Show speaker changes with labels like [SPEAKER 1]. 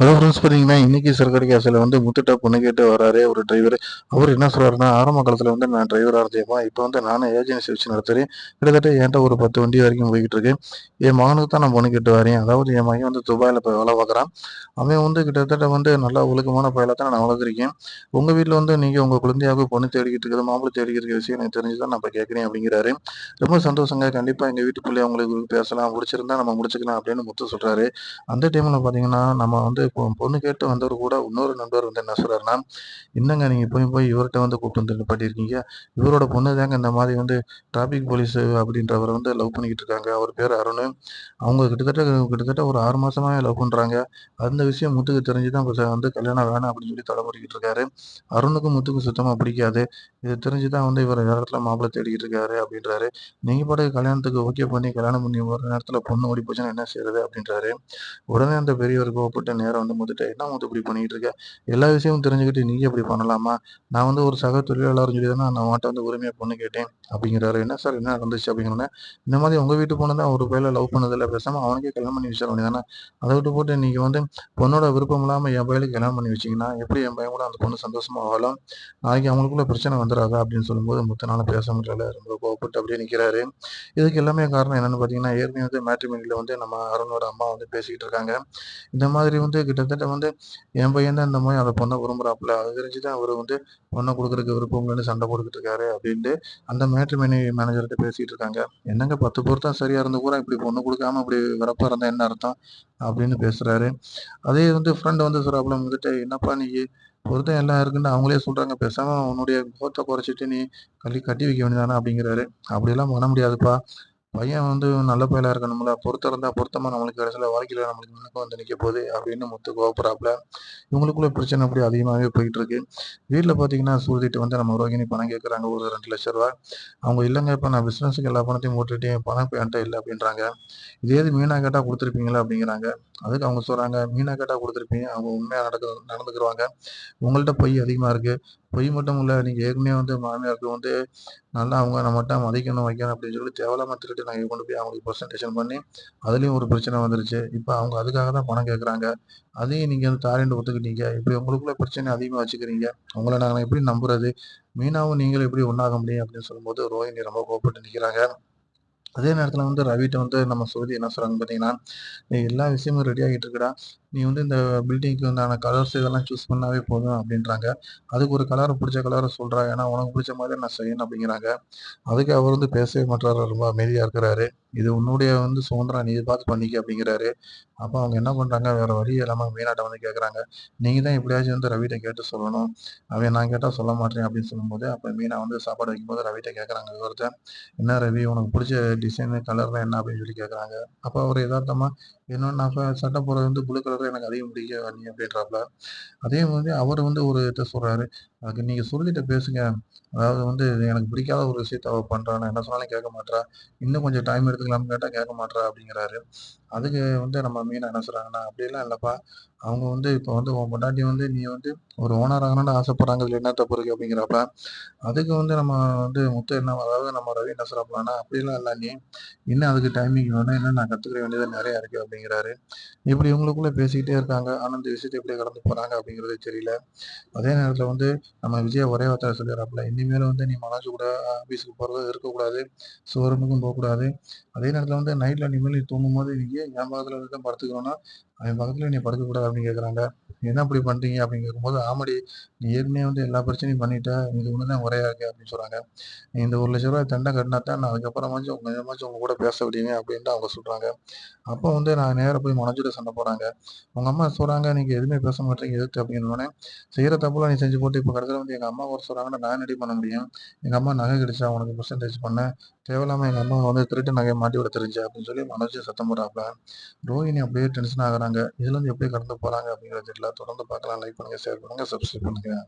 [SPEAKER 1] Hello friends பார்த்தீங்கன்னா இன்னைக்கு சர்க்கரை கேஸில் வந்து முத்துட்டா பொண்ணு கேட்டு வராரு. ஒரு டிரைவர் அவர் என்ன சொல்கிறாருன்னா ஆரம்ப காலத்தில் வந்து நான் டிரைவராக இருந்தேப்பா இப்போ வந்து நானும் ஏஜென்சி வச்சு நடத்துகிறேன் கிட்டத்தட்ட என்கிட்ட ஒரு பத்து வண்டி வரைக்கும் போய்கிட்டு இருக்கு. என் மகனுக்கு தான் நான் பொண்ணு கேட்டு வரேன். அதாவது என் மகன் வந்து துபாயில் இப்போ வேலை பார்க்குறான். அவன் வந்து கிட்டத்தட்ட வந்து நல்லா ஒழுக்கமான பயில தான் நான் வளர்க்குறேன் உங்கள் வீட்டில் வந்து நீங்கள் உங்கள் குழந்தையாக பொண்ணு தேடிக்கிட்டு இருக்கிறது மாப்பிள்ளை தேடிக்கிட்டு விஷயம் எனக்கு தெரிஞ்சு தான் நான் இப்போ கேட்குறேன் அப்படிங்கிறாரு. ரொம்ப சந்தோஷங்க. கண்டிப்பாக எங்கள் வீட்டுக்குள்ளே உங்களுக்கு பேசலாம். முடிச்சிருந்தா நம்ம முடிச்சுக்கலாம் அப்படின்னு முத்து சொல்கிறாரு அந்த டைமில் பார்த்தீங்கன்னா நம்ம வந்து பொண்ணு கேட்டு வந்தவர் கூட இன்னொரு நண்பர் வந்து என்ன சொல்றாருன்னா என்னங்க நீங்க போய் போய் இவர்கிட்ட வந்து கூப்பிட்டு வந்து நிப்பாட்டியிருக்கீங்க? இவரோட பொண்ணு தாங்க இந்த மாதிரி வந்து டிராபிக் போலீஸ் அப்படின்றவரை வந்து லவ் பண்ணிக்கிட்டு இருக்காங்க. அவர் பேர் அருண். அவங்க கிட்டத்தட்ட கிட்டத்தட்ட ஒரு ஆறு மாதமாகவே லவ் பண்றாங்க. அந்த விஷயம் முத்துக்கு தெரிஞ்சுதான் இப்ப வந்து கல்யாணம் வேணாம் அப்படின்னு சொல்லி தடபடிக்கிட்டு இருக்காரு. அருணுக்கும் முத்துக்கு சுத்தமா பிடிக்காது. இது தெரிஞ்சுதான் வந்து இவர் இடத்துல மாப்பிள்ளை தேடிக்கிட்டு இருக்காரு அப்படின்றாரு. நீங்கள் பாட்டுக்கு கல்யாணத்துக்கு ஓகே பண்ணி கல்யாணம் பண்ணி ஒரு நேரத்துல பொண்ணு ஓடி போச்சுன்னா என்ன செய்யறது அப்படின்றாரு. உடனே அந்த பெரியவர் கோவப்பட்டு நேரம் வந்து முத்துட்ட என்ன முத்து இப்படி பண்ணிட்டு இருக்க எல்லா விஷயமும் தெரிஞ்சுக்கிட்டு நீங்க இப்படி பண்ணலாமா? நான் வந்து ஒரு சக தொழிலாளர் சொல்லி தான் நான் அவன்கிட்ட வந்து உரிமையாக பொண்ணு கேட்டேன். அப்படிங்கிறாரு. என்ன சார் என்ன நடந்துச்சு? அப்படிங்கிறோன்னே இந்த மாதிரி உங்க வீட்டு பொண்ணு தான் ஒரு பையில லவ் பண்ணதில்ல பேசாம அவனுக்கே கல்யாணம் பண்ணி வச்சிட வேண்டியதானே அதை விட்டு போட்டு நீங்க வந்து பொண்ணோட விருப்பம் இல்லாம என் பையலுக்கு கல்யாணம் பண்ணி வச்சீங்கன்னா எப்படி என் பையன் கூட அந்த பொண்ணு சந்தோஷமா ஆகலாம் நாளைக்கு அவங்களுக்குள்ள பிரச்சனை வந்துடாது? அப்படின்னு சொல்லும்போது முத்தனால பேச முடியல. ரொம்ப கோவப்பட்டு அப்படியே நிற்கிறாரு இதுக்கு எல்லாமே காரணம் என்னன்னு பாத்தீங்கன்னா ஏற்கனவே வந்து மேட்ரிமனியில் வந்து நம்ம அருணோட அம்மா வந்து பேசிக்கிட்டு இருக்காங்க. இந்த மாதிரி வந்து கிட்டத்தட்ட வந்து என் பையன் தான் இந்த மாதிரி அதை பொண்ணை விரும்புறாப்புல. அது தெரிஞ்சு தான் அவர் வந்து பொண்ணை கொடுக்குறதுக்கு விருப்பம் இல்லைன்னு சண்டை போட்டுக்கிட்டு இருக்காரு அப்படின்ட்டு அந்த மேட்ரிமோனி மேனேஜர்கிட்ட பேசிட்டு இருக்காங்க. என்னங்க பத்து பொருத்தம் சரியா இருந்து கூட இப்படி பொண்ணு கொடுக்காம இப்படி வரப்பா இருந்தா என்ன அர்த்தம்? அப்படின்னு பேசுறாரு. அதே வந்து ஃப்ரெண்ட் வந்து சொல்றாப்புல வந்துட்டு என்னப்பா நீ பொருத்தம் எல்லாம் இருக்குன்னு அவங்களே சொல்றாங்க. பேசாம உன்னுடைய கோத்தை குறைச்சிட்டு நீ கல்வி கட்டி வைக்க வேண்டியதானே அப்படிங்கிறாரு. அப்படியெல்லாம் பண்ண முடியாதுப்பா. பையன் வந்து நல்ல பையலாக இருக்கணும்ல. பொருத்தம் இருந்தால் பொருத்தமாக நம்மளுக்கு கடைசியில் வாழ்க்கையில் நம்மளுக்கு முன்னுக்கு வந்து நிற்க போகுது அப்படின்னு முத்து கோவப்படுறாப்புல இவங்களுக்குள்ள பிரச்சனை அப்படி அதிகமாகவே போயிட்டு இருக்கு வீட்டில் பார்த்தீங்கன்னா சூழ்திட்டு வந்து நம்ம ரோகிணி பணம் கேட்குறாங்க ஒரு ரெண்டு லட்ச ரூபா. அவங்க இல்லைங்க இப்போ நான் பிஸ்னஸுக்கு எல்லா பணத்தையும் போட்டுட்டு பணம் இப்போ என்கிட்ட இல்லை அப்படின்றாங்க. இதே இது மீனா கேட்டால் கொடுத்துருப்பீங்களா அப்படிங்கிறாங்க. அதுக்கு அவங்க சொல்கிறாங்க மீனா கேட்டால் கொடுத்துருப்பீங்க. அவங்க உண்மையாக நடக்க நடந்துக்கிறாங்க உங்கள்கிட்ட பொய் அதிகமாக இருக்கு. பொய் மட்டும் இல்லை நீங்கள் ஏற்கனவே வந்து மாமியாருக்கு வந்து நல்லா அவங்க நம்மகிட்ட மதிக்கணும் வைக்கணும் அப்படின்னு சொல்லி தேவையில்லாம திருட்டு நாங்கள் கொண்டு போய் அவங்களுக்கு ப்ரெசன்டேஷன் பண்ணி அதுலேயும் ஒரு பிரச்சனை வந்துருச்சு. இப்போ அவங்க அதுக்காக தான் பணம் கேட்குறாங்க அதையும் நீங்கள் வந்து தாரேண்டு ஒத்துக்கிட்டீங்க. இப்படி உங்களுக்குள்ள பிரச்சனை அதிகமாக வச்சுக்கிறீங்க. உங்களை நாங்கள் எப்படி நம்புறது? மீனாவும் நீங்களும் எப்படி ஒன்றாக முடியும் அப்படின்னு சொல்லும்போது ரோஹிணி ரொம்ப கோபப்பட்டு நிற்கிறாங்க அதே நேரத்தில் வந்து ரவிட்ட வந்து நம்ம சுருதி என்ன சொல்றாங்கன்னு பார்த்தீங்கன்னா நீ எல்லா விஷயமும் ரெடி ஆகிட்டு இருக்கடா. நீ வந்து இந்த பில்டிங்க்கு உண்டான கலர்ஸ் இதெல்லாம் சூஸ் பண்ணாவே போதும் அப்படின்றாங்க. அதுக்கு ஒரு கலரை பிடிச்ச கலரை சொல்கிறாங்க ஏன்னா உனக்கு பிடிச்ச மாதிரி நான் செய்யணும் அப்படிங்கிறாங்க. அதுக்கு அவர் வந்து பேசவே மாட்டாரு ரொம்ப அமைதியாக இருக்கிறாரு. இது உன்னுடைய வந்து சுதந்திரம். நீ பார்த்து பண்ணிக்க அப்படிங்கிறாரு. அப்போ அவங்க என்ன பண்ணுறாங்க வேற வழி இல்லாமல் மீனாட்ட வந்து கேட்குறாங்க நீங்கள் தான் எப்படியாச்சும் வந்து ரவிட்ட கேட்டு சொல்லணும். அவன் நான் கேட்டால் சொல்ல மாட்டேன் அப்படின்னு சொல்லும்போது அப்போ மீனா வந்து சாப்பாடு வைக்கும்போது ரவிட்ட கேட்குறாங்க விவரத்தை. என்ன ரவி உனக்கு பிடிச்ச டிசைனு கலர்லாம் என்ன அப்படின்னு சொல்லி கேட்குறாங்க அப்போ அவர் எதார்த்தமாக இன்னொன்று நான் சட்டை போகிறது வந்து ப்ளூ கலர் எனக்கு அதிகம் பிடிக்க நீ அப்படின்றாப்ல அதே மாதிரி அவர் வந்து ஒரு இதை சொல்றாரு. அதுக்கு நீங்க சொல்லிட்டு பேசுங்க. அதாவது வந்து எனக்கு பிடிக்காத ஒரு விஷயத்த அவ பண்றா. நான் என்ன சொன்னாலும் கேட்க மாட்றா. இன்னும் கொஞ்சம் டைம் எடுத்துக்கலாம்னு கேட்டா கேட்க மாட்றா அப்படிங்கிறாரு. அதுக்கு வந்து நம்ம மீனா என்ன சொல்றாங்கன்னா அப்படியெல்லாம் இல்லப்பா. அவங்க வந்து இப்போ வந்து உன் பொண்டாட்டி வந்து நீ வந்து ஒரு ஓனர் ஆகணும்னு ஆசைப்படுறாங்க இதில் என்ன தப்பு இருக்கு அப்படிங்கிறப்ப அதுக்கு வந்து நம்ம வந்து முத்து என்ன அதாவது நம்ம ரவி என்ன சொல்றாப்புலன்னா அப்படிலாம் இல்லை நீ இன்னும் அதுக்கு டைமிங் வேணும் இன்னும் நான் கற்றுக்க வேண்டியது நிறைய இருக்கு அப்படிங்கிறாரு. இப்படி இவங்களுக்குள்ள பேசிக்கிட்டே இருக்காங்க. ஆனால் இந்த விஷயத்தை எப்படி கடந்து போகிறாங்க அப்படிங்கிறது தெரியல. அதே நேரத்தில் வந்து நம்ம விஜய் ஒரே வார்த்தை சொல்லிடுறாப்புல இனிமேல் வந்து நீ மனசு கூட ஆஃபீஸுக்கு போறது இருக்கக்கூடாது ஷோரூமுக்கும் போகக்கூடாது. அதே நேரத்தில் வந்து நைட்டில் இனிமேல் நீ தூங்கும் போது நீங்க என் பக்கத்துல வந்து தான் படுத்துக்கணும்னா அவன் பக்கத்துல நீ படுக்கக்கூடாது அப்படின்னு கேட்குறாங்க என்ன இப்படி பண்றீங்க? அப்படின்னு கேட்கும்போது ஆமாடி நீ ஏற்கனவே வந்து எல்லா பிரச்சனையும் பண்ணிட்ட. இது ஒன்று தான் முறையா இருக்கு அப்படின்னு சொல்றாங்க. நீ இந்த ஒரு லட்ச ரூபாய் தண்டை கட்டினா தான் நான் அதுக்கப்புறமாச்சும் உங்க கொஞ்சமாச்சும் உங்க கூட பேச விடுவீங்க அப்படின்ட்டு அவங்க சொல்றாங்க. அப்போ வந்து நான் நேராக போய் மனோஜோட சண்டை போறாங்க உங்க அம்மா சொல்றாங்க நீங்க எதுவுமே பேச மாட்டீங்க எதிர்த்து அப்படின்னு செய்யற தப்புலாம் நீ செஞ்சு போட்டு இப்போ கடைசியில் வந்து எங்க அம்மா ஒரு சொல்றாங்கன்னா நான் ரெடி பண்ண முடியும்? எங்க அம்மா நகை கிடைச்சா உனக்கு பர்சன்டேஜ் பண்ண. தேவையில்லாமல் எங்கள் அம்மா வந்து திருட்டு நகையை மாட்டி விட தெரிஞ்சு அப்படின்னு சொல்லி மனோஜ் சத்தம் போடுறாப்ல. ரோஹிணி அப்படியே டென்ஷன் ஆகுறாங்க. இதுலேருந்து எப்படி கடந்து போகிறாங்க அப்படிங்கிறது தெரியல. தொடர்ந்து பார்க்கலாம். லைக் பண்ணுங்க ஷேர் பண்ணுங்க சப்ஸ்கிரைப் பண்ணுங்க.